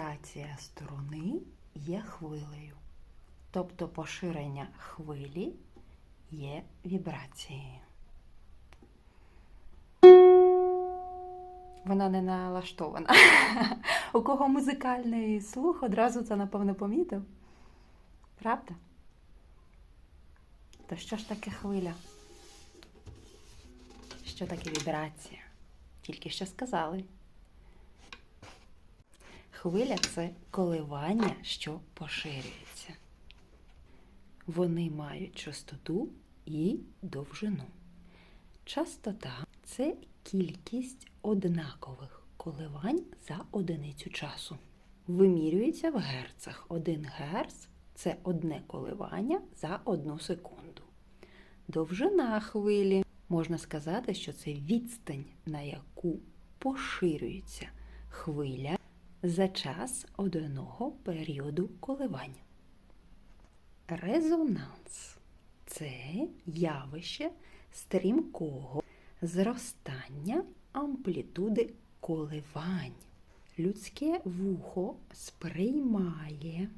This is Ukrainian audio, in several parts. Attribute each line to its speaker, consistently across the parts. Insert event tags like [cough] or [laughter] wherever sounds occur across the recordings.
Speaker 1: вібрація струни є хвилею. Тобто поширення хвилі є вібрацією. Вона не налаштована. [laughs] У кого музикальний слух одразу це, напевно, помітив. Правда? То що ж таке хвиля? Що таке вібрація? Тільки що сказали. Хвиля це коливання, що поширюється. Вони мають частоту і довжину. Частота це кількість однакових коливань за одиницю часу. Вимірюється в герцах. Один герц це одне коливання за одну секунду. Довжина хвилі можна сказати, що це відстань, на яку поширюється хвиля за час одного періоду коливання. Резонанс це явище стрімкого зростання амплітуди коливань. Людське вухо сприймає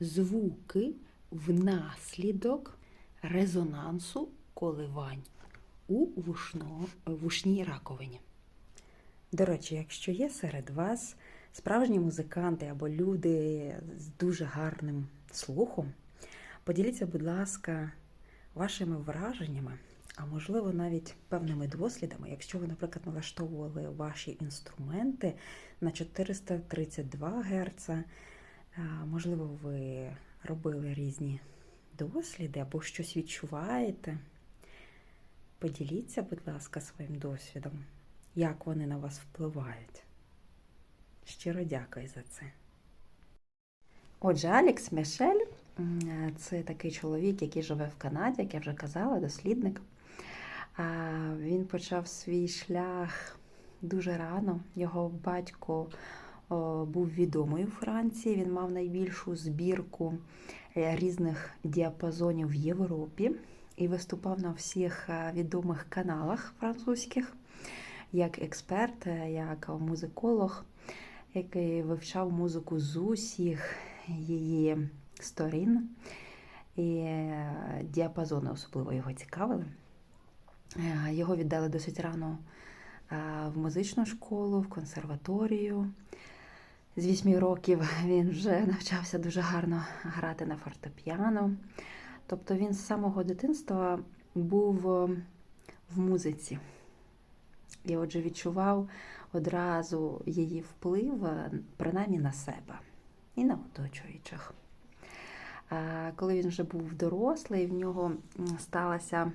Speaker 1: звуки внаслідок резонансу коливань у вушно, вушній раковині. До речі, якщо є серед вас справжні музиканти або люди з дуже гарним слухом, поділіться, будь ласка, вашими враженнями, а можливо навіть певними дослідами, якщо ви, наприклад, налаштовували ваші інструменти на 432 Гц, можливо, ви робили різні досліди або щось відчуваєте. Поділіться, будь ласка, своїм досвідом, як вони на вас впливають. Щиро дякую за це. Отже, Алікс Мішель це такий чоловік, який живе в Канаді, як я вже казала, дослідник. Він почав свій шлях дуже рано. Його батько був відомий у Франції. Він мав найбільшу збірку різних діапазонів в Європі і виступав на всіх відомих каналах французьких, як експерт, як музиколог, який вивчав музику з усіх її сторін. І діапазони особливо його цікавили. Його віддали досить рано в музичну школу, в консерваторію. З вісьми років [laughs] він вже навчався дуже гарно грати на фортепіано. Тобто він з самого дитинства був в музиці. І отже відчував одразу її вплив, принаймні на себе і на оточуючих. Коли він вже був дорослий, в нього сталася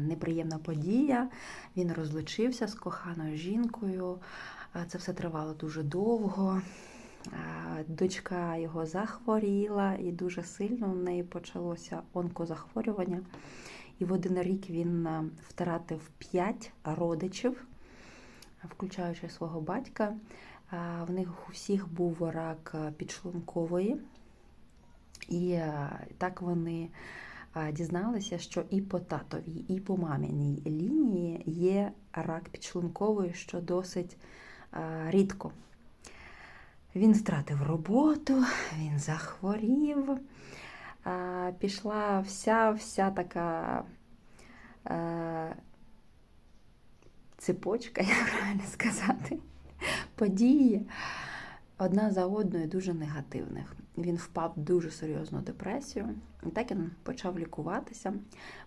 Speaker 1: неприємна подія. Він розлучився з коханою жінкою. Це все тривало дуже довго. Дочка його захворіла, і дуже сильно в неї почалося онкозахворювання. І в один рік він втратив п'ять родичів, включаючи свого батька. В них у всіх був рак підшлункової. І так вони дізналися, що і по татовій, і по маміній лінії є рак підшлункової, що досить рідко. Він втратив роботу, він захворів, пішла вся вся така цепочка, [laughs] як правильно сказати, події одна за одною дуже негативних. Він впав в дуже серйозну депресію. І так він почав лікуватися.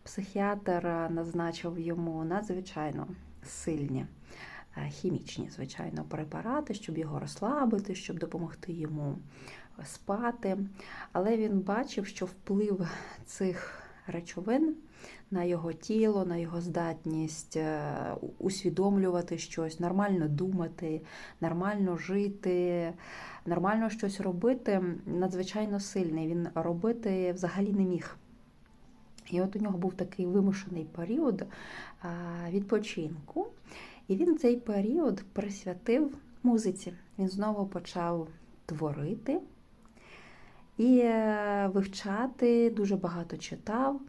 Speaker 1: Психіатр назначив йому надзвичайно сильні хімічні, звичайно, препарати, щоб його розслабити, щоб допомогти йому спати. Але він бачив, що вплив цих речовин на його тіло, на його здатність усвідомлювати щось, нормально думати, нормально жити, нормально щось робити надзвичайно сильний. Він робити взагалі не міг. І от у нього був такий вимушений період відпочинку. І він цей період присвятив музиці. Він знову почав творити і вивчати, дуже багато читав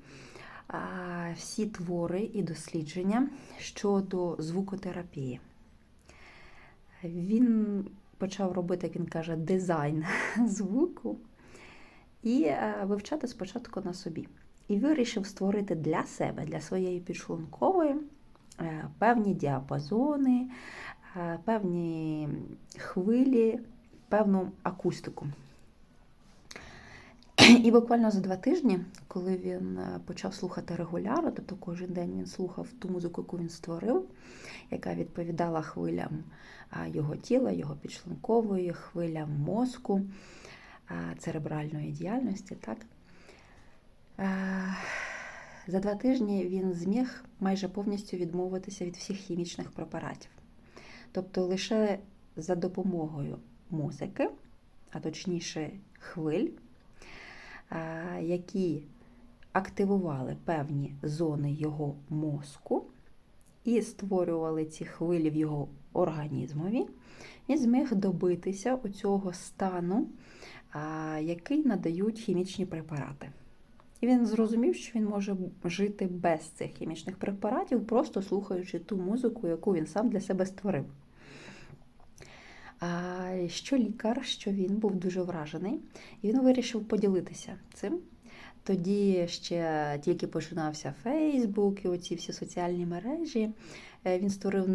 Speaker 1: всі твори і дослідження щодо звукотерапії. Він почав робити, як він каже, дизайн [laughs] звуку і е, вивчати спочатку на собі. І вирішив створити для себе, для своєї підшлункової е, певні діапазони, е, певні хвилі, певну акустику. І буквально за два тижні, коли він е, почав слухати регулярно, тобто кожен день він слухав ту музику, яку він створив, яка відповідала хвилям його тіла, його підшлункової, хвилям мозку, церебральної діяльності. Так? Е, За два тижні він зміг майже повністю відмовитися від всіх хімічних препаратів. Тобто лише за допомогою музики, а точніше хвиль, які активували певні зони його мозку і створювали ці хвилі в його організмові, він зміг добитися оцього стану, який надають хімічні препарати. І він зрозумів, що він може жити без цих хімічних препаратів, просто слухаючи ту музику, яку він сам для себе створив. Що лікар, що він був дуже вражений, і він вирішив поділитися цим. Тоді ще тільки починався Фейсбук і оці всі соціальні мережі. Е, Він створив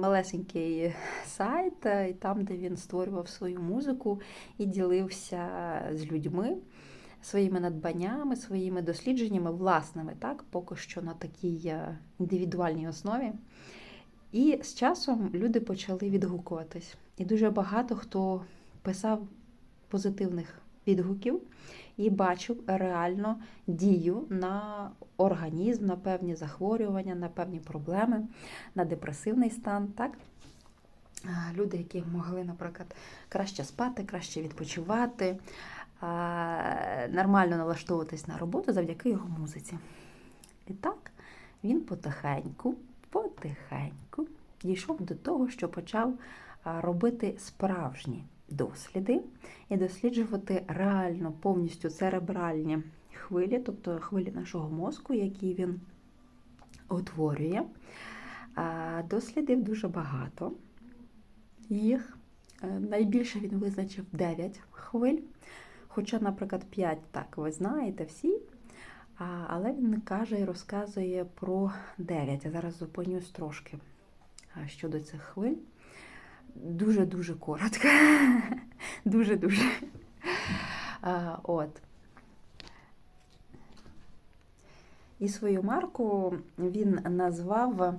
Speaker 1: малесенький сайт, е, і там, де він створював свою музику і ділився з людьми своїми надбаннями, своїми дослідженнями, власними, так, поки що на такій е, індивідуальній основі. І з часом люди почали відгукуватись. І дуже багато хто писав позитивних відгуків і бачив реально дію на організм, на певні захворювання, на певні проблеми, на депресивний стан. так? Люди, які могли, наприклад, краще спати, краще відпочивати, нормально налаштовуватись на роботу завдяки його музиці. І так він потихеньку, потихеньку дійшов до того, що почав робити справжні досліди і досліджувати реально повністю церебральні хвилі, тобто хвилі нашого мозку, які він утворює. А, Дослідив дуже багато їх. Е, Найбільше він визначив 9 хвиль. Хоча, наприклад, 5, так, ви знаєте всі, але він каже і розказує про 9. Я зараз зупинюсь трошки щодо цих хвиль. Дуже-дуже коротко. [laughs] Дуже-дуже. От. І свою марку він назвав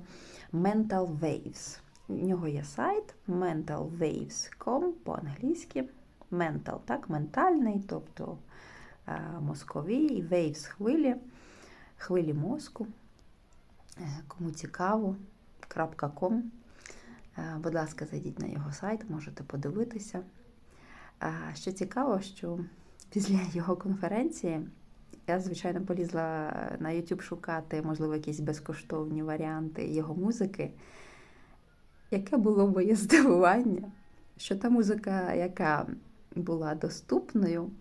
Speaker 1: Mental Waves. У нього є сайт mentalwaves.com по-англійськи. Mental, так, ментальний, тобто а, мозковий, waves хвилі, хвилі мозку. Е, Кому цікаво, .com. Е, Будь ласка, зайдіть на його сайт, можете подивитися. Що цікаво, що після [laughs] його конференції я, звичайно, полізла на YouTube шукати, можливо, якісь безкоштовні варіанти його музики. Яке було моє [laughs] здивування, що та музика, яка була доступною,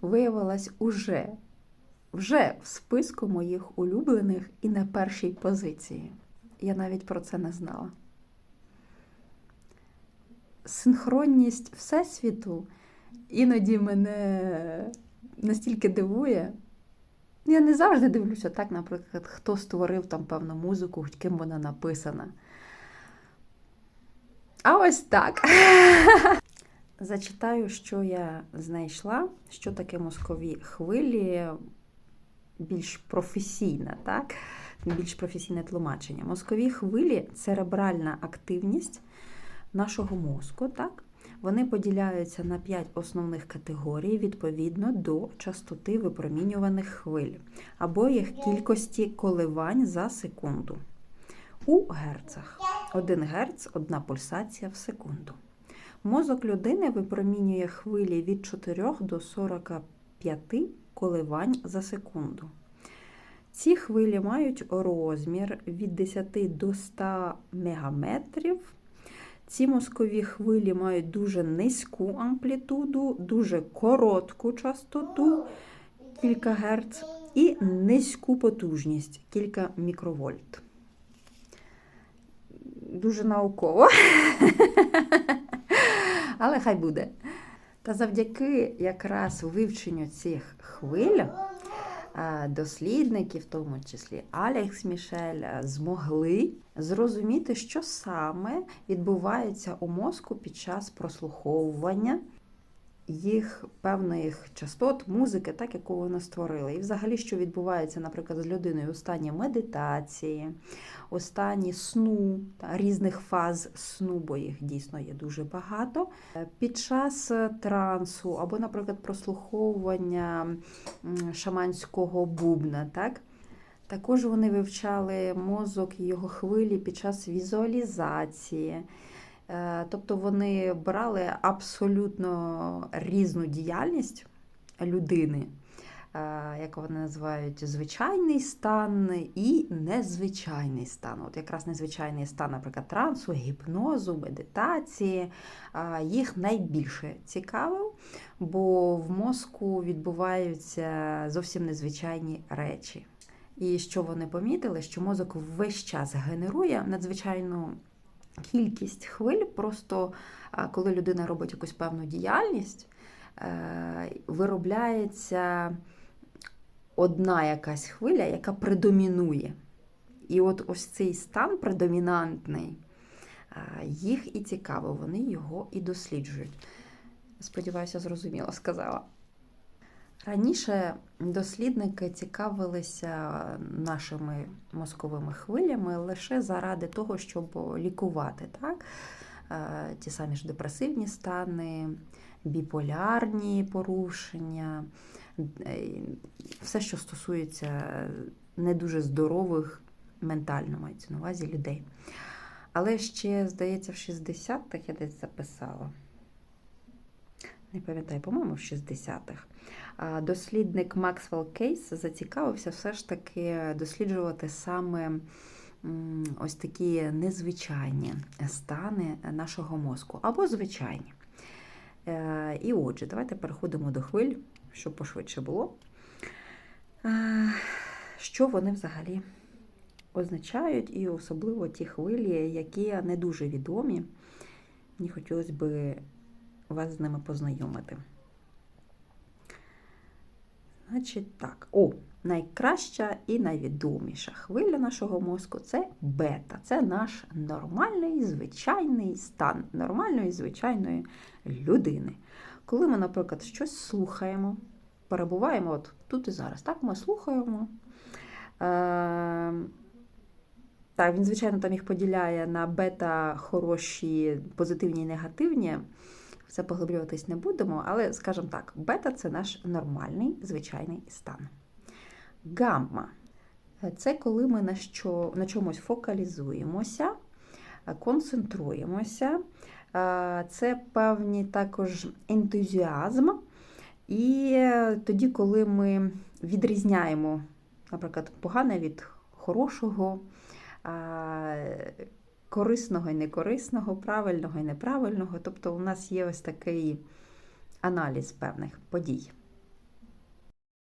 Speaker 1: виявилась уже, вже в списку моїх улюблених і на першій позиції. Я навіть про це не знала. Синхронність Всесвіту іноді мене настільки дивує. Я не завжди дивлюся так, наприклад, хто створив там певну музику, ким вона написана. А ось так. Зачитаю, що я знайшла, що таке мозкові хвилі, більш професійне, так? більш професійне тлумачення. Мозкові хвилі церебральна активність нашого мозку. так? Вони поділяються на 5 основних категорій відповідно до частоти випромінюваних хвиль або їх кількості коливань за секунду. У герцах 1 герц – одна пульсація в секунду. Мозок людини випромінює хвилі від 4 до 45 коливань за секунду. Ці хвилі мають розмір від 10 до 100 мегаметрів. Ці мозкові хвилі мають дуже низьку амплітуду, дуже коротку частоту кілька Гц і низьку потужність кілька мікровольт. Дуже науково. [laughs] Але хай буде. Та завдяки якраз вивченню цих хвиль дослідники, в тому числі Алекс Мішель, змогли зрозуміти, що саме відбувається у мозку під час прослуховування їх певних частот, музики, так яку вони створили. І взагалі, що відбувається, наприклад, з людиною у стані медитації, у стані сну, та, різних фаз сну, бо їх дійсно є дуже багато. Е, Під час е, трансу або, наприклад, прослуховування шаманського бубна, так? Також вони вивчали мозок і його хвилі під час візуалізації. Е, Тобто вони брали абсолютно різну діяльність людини, е, як вони називають, звичайний стан і незвичайний стан. От якраз незвичайний стан, наприклад, трансу, гіпнозу, медитації, їх найбільше цікавив, бо в мозку відбуваються зовсім незвичайні речі. І що вони помітили, що мозок весь час генерує надзвичайну кількість хвиль. Просто коли людина робить якусь певну діяльність, е, виробляється одна якась хвиля, яка предомінує. І от ось цей стан предомінантний, їх і цікаво, вони його і досліджують. Сподіваюся, зрозуміло сказала. Раніше дослідники цікавилися нашими мозковими хвилями лише заради того, щоб лікувати так? Е, ті самі ж депресивні стани, біполярні порушення, е, все, що стосується не дуже здорових, ментально мається на увазі людей. Але ще, здається, в 60-х я десь записала. Не пам'ятаю, по-моєму, в 60-х. Дослідник Максвелл Кейс зацікавився все ж таки досліджувати саме ось такі незвичайні стани нашого мозку або звичайні. Е, І отже, давайте переходимо до хвиль, щоб пошвидше було. Е, Що вони взагалі означають, і особливо ті хвилі, які не дуже відомі. Мені хотілося б вас з ними познайомити. Значить так, о, найкраща і найвідоміша хвиля нашого мозку це бета. Це наш нормальний звичайний стан нормальної звичайної людини. Коли ми, наприклад, щось слухаємо, перебуваємо от тут і зараз, так, ми слухаємо. Е, так, він, звичайно, там їх поділяє на бета хороші, позитивні і негативні. В це поглиблюватись не будемо, але, скажімо так, бета це наш нормальний звичайний стан. Гамма це коли ми на, що, на чомусь фокалізуємося, концентруємося. Це певний також ентузіазм. І тоді, коли ми відрізняємо, наприклад, погане від хорошого, корисного і некорисного, правильного і неправильного. Тобто у нас є ось такий аналіз певних подій.